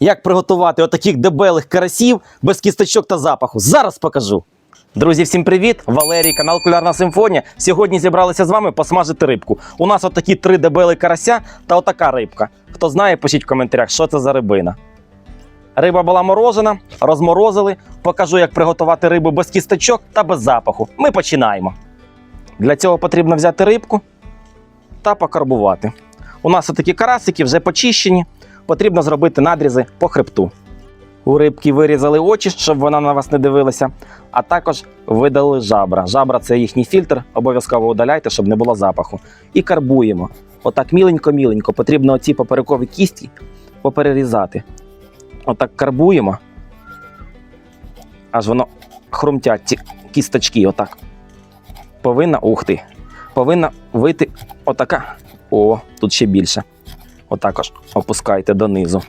Як приготувати отаких дебелих карасів без кісточок та запаху? Зараз покажу. Друзі, всім привіт! Валерій, канал Кулярна Симфонія. Сьогодні зібралися з вами посмажити рибку. У нас отакі три дебели карася та отака рибка. Хто знає, пишіть в коментарях, що це за рибина. Риба була морожена, розморозили. Покажу, як приготувати рибу без кісточок та без запаху. Ми починаємо. Для цього потрібно взяти рибку та покарбувати. У нас такі карасики вже почищені. Потрібно зробити надрізи по хребту. У рибки вирізали очі, щоб вона на вас не дивилася, а також видали жабра. Жабра це їхній фільтр, обов'язково удаляйте, щоб не було запаху. І карбуємо. Отак міленько-міленько. Потрібно оці поперекові кісті поперерізати. Отак карбуємо. Аж воно хрумтять ці кісточки. Отак. Повинна, ух ти, повинна вийти отака. О, тут ще більше. Отак ось опускайте донизу.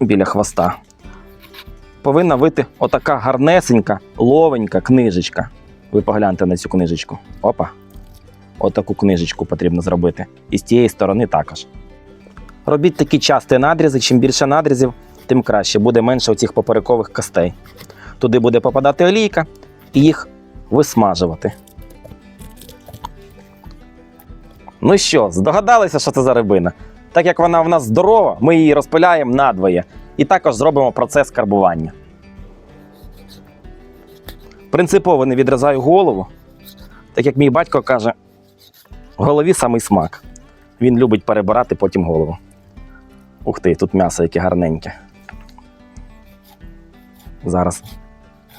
Біля хвоста. Повинна вийти отака гарнесенька, ловенька книжечка. Ви погляньте на цю книжечку. Опа. Отаку книжечку потрібно зробити. І з тієї сторони також. Робіть такі часті надрізи. Чим більше надрізів, тим краще. Буде менше оцих поперекових костей. Туди буде попадати олійка і їх висмажувати. Ну що, здогадалися, що це за рибина? Так як вона в нас здорова, ми її розпиляємо надвоє і також зробимо процес карбування. Принципово не відрізаю голову, так як мій батько каже, в голові самий смак. Він любить перебирати потім голову. Ух ти, тут м'ясо яке гарненьке. Зараз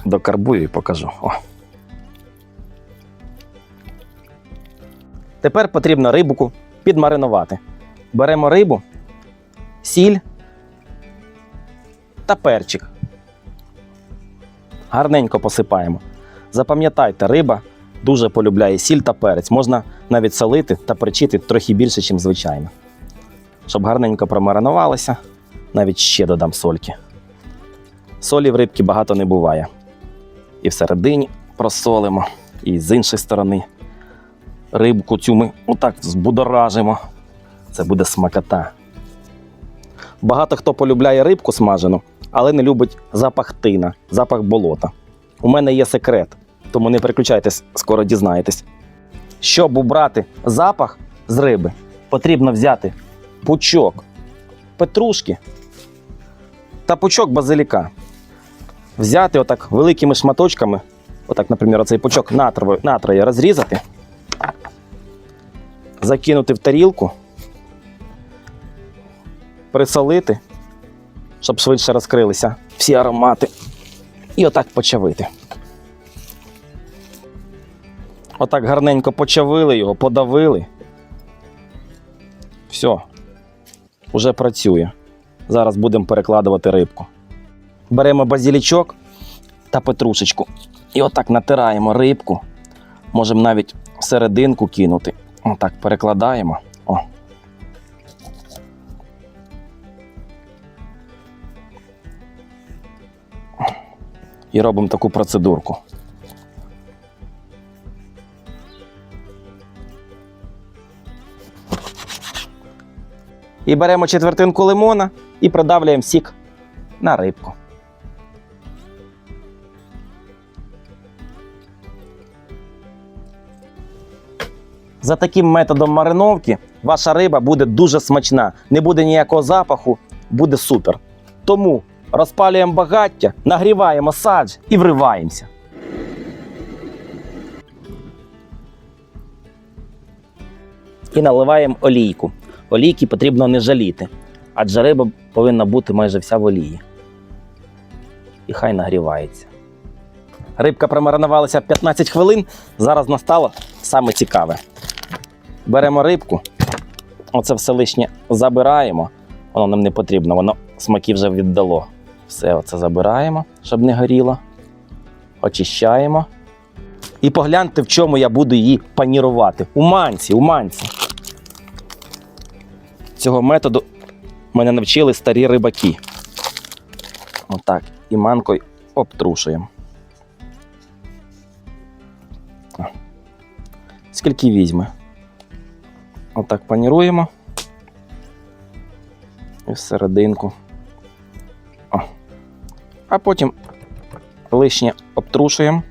докарбую і покажу. О. Тепер потрібно рибку підмаринувати. Беремо рибу, сіль та перчик. Гарненько посипаємо. Запам'ятайте, риба дуже полюбляє сіль та перець. Можна навіть солити та перчити трохи більше, ніж звичайно. Щоб гарненько промаринувалося, навіть ще додам сольки. Солі в рибки багато не буває. І всередині просолимо, і з іншої сторони рибку цю ми отак збудоражимо. Це буде смакота. Багато хто полюбляє рибку смажену, але не любить запах тина, запах болота. У мене є секрет, тому не переключайтесь, скоро дізнаєтесь. Щоб убрати запах з риби, потрібно взяти пучок петрушки та пучок базиліка. Взяти отак великими шматочками, отак, наприклад, оцей пучок натрої розрізати, закинути в тарілку, присолити, щоб швидше розкрилися всі аромати. І отак почавити. Отак гарненько почавили його, подавили. Все, уже працює. Зараз будемо перекладувати рибку. Беремо базілічок та петрушечку. І отак натираємо рибку. Можемо навіть серединку кинути. Отак перекладаємо. О. І робимо таку процедурку. І беремо четвертинку лимона і продавлюємо сік на рибку. За таким методом мариновки ваша риба буде дуже смачна, не буде ніякого запаху, буде супер. Тому розпалюємо багаття, нагріваємо садж і вриваємося. І наливаємо олійку. Олійки потрібно не жаліти, адже риба повинна бути майже вся в олії. І хай нагрівається. Рибка промаринувалася 15 хвилин. Зараз настало саме цікаве. Беремо рибку, оце все лишнє забираємо. Воно нам не потрібно, воно смаки вже віддало. Все оце забираємо, щоб не горіло. Очищаємо. І погляньте, в чому я буду її панірувати. У манці, у манці. Цього методу мене навчили старі рибаки. Отак. І манкою обтрушуємо. Скільки візьме? Отак паніруємо. І всерединку А потім лишнє обтрушуємо.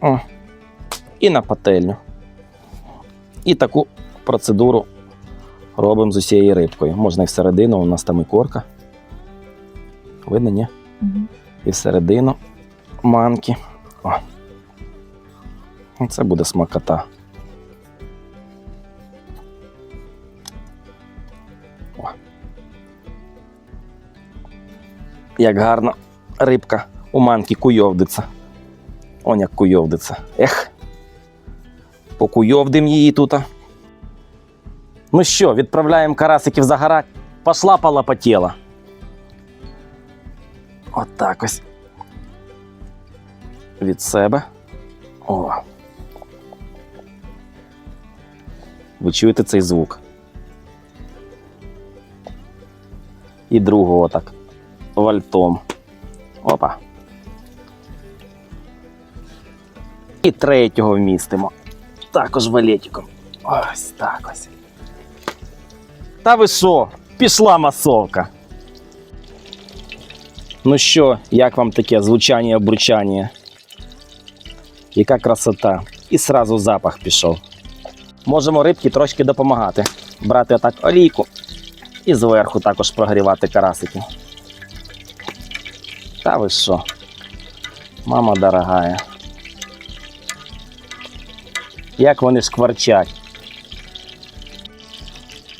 О. І на пательню. І таку процедуру робимо з усією рибкою. Можна і всередину, у нас там і корка. Видно, ні? Мгм. І всередину манки. О. Це буде смакота. Як гарно рибка у манки куйовдиться. Он як куйовдиться. Ех. Покуйовдим її тут. Ну що, відправляємо карасиків загорать. Пошла полопотіла. От так ось. Від себе. О. Ви чуєте цей звук? І другого так. Вальтом. Опа. І третього вмістимо. Також валетиком. Ось так ось. Та ви? Пішла масовка. Ну що, як вам таке звучання обручання? Яка красота. І сразу запах пішов. Можемо рибки трошки допомагати. Брати отак олійку і зверху також прогрівати карасики. Та ви що? Мама дорогая. Як вони шкварчать.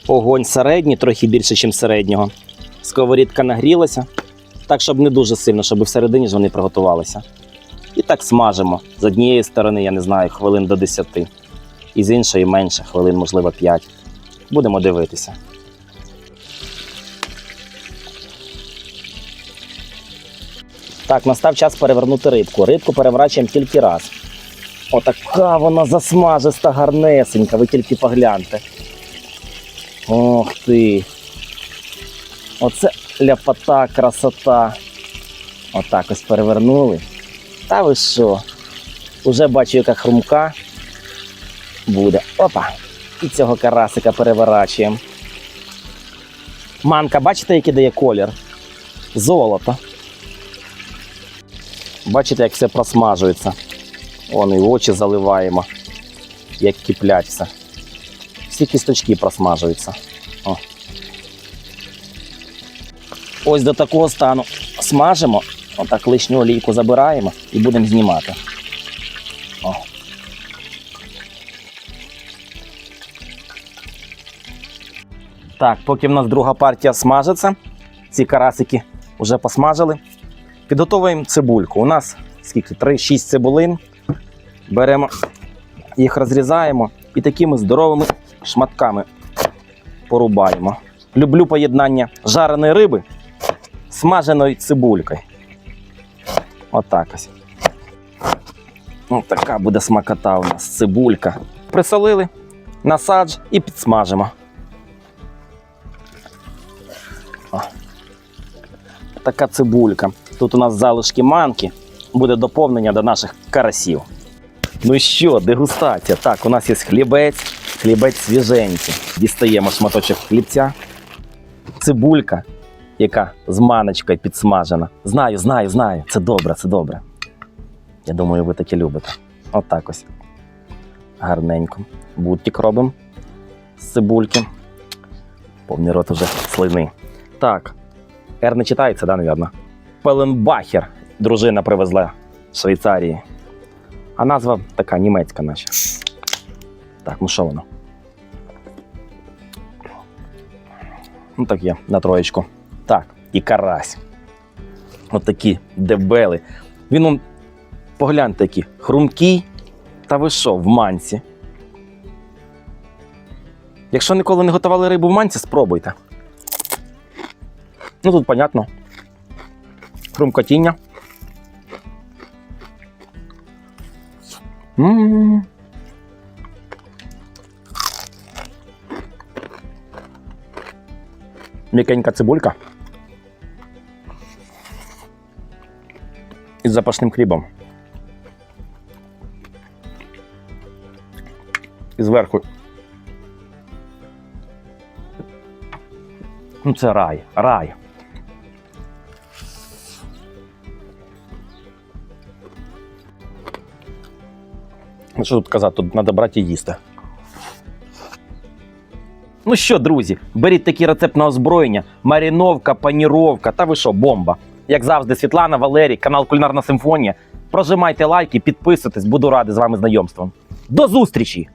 Огонь середній, трохи більше, ніж середнього. Сковорідка нагрілася, так, щоб не дуже сильно, щоб всередині ж вони приготувалися. І так смажимо. З однієї сторони, я не знаю, хвилин до 10. І з іншої менше, хвилин, можливо, 5. Будемо дивитися. Так, настав час перевернути рибку. Рибку переворачуємо тільки раз. Отака вона засмажиста, гарнесенька, ви тільки погляньте. Ох ти. Оце ляпота, красота. Отак ось перевернули. Та ви що? Уже бачу, яка хрумка буде. Опа! І цього карасика переворачуємо. Манка, бачите, який дає колір? Золото. Бачите, як все просмажується. Вон і очі заливаємо, як киплять все. Всі кісточки просмажуються. О. Ось до такого стану смажимо, отак лишню олійку забираємо і будемо знімати. О. Так, поки в нас друга партія смажиться, ці карасики вже посмажили. Підготовуємо цибульку. У нас скільки? 3-6 цибулин. Беремо, їх розрізаємо і такими здоровими шматками порубаємо. Люблю поєднання жареної риби смаженою цибулькою. Отак ось. Ось така буде смакота у нас цибулька. Присолили, насадж і підсмажимо. О. Така цибулька. Тут у нас залишки манки. Буде доповнення до наших карасів. Ну що, дегустація. Так, у нас є хлібець, хлібець свіженький. Дістаємо шматочок хлібця, цибулька, яка з маночкою підсмажена. Знаю, знаю, знаю. Це добре, це добре. Я думаю, ви таке любите. Отак ось. Гарненько. Бутик робимо з цибульки. Повний рот уже слини. Так. Р не читається, да, навірно? Пеленбахер. Дружина привезла з Швейцарії. А назва така німецька наче. Так, ну що воно? Ну так є, на троєчку. Так, і карась. От такі дебели. Він он, погляньте, який хрумкий. Та ви що, в манці. Якщо ніколи не готували рибу в манці, спробуйте. Ну тут понятно. Хрумкотіння. М. М'якенька цибулька. Із запашним хлібом. І зверху. Ну, це рай, рай. Що тут казати, тут треба брати і їсти. Ну що, друзі, беріть такий рецепт на озброєння: маріновка, паніровка, та ви що, бомба. Як завжди, Світлана, Валерій, канал Кулінарна Симфонія. Прожимайте лайки, підписуйтесь, буду радий з вами знайомством. До зустрічі!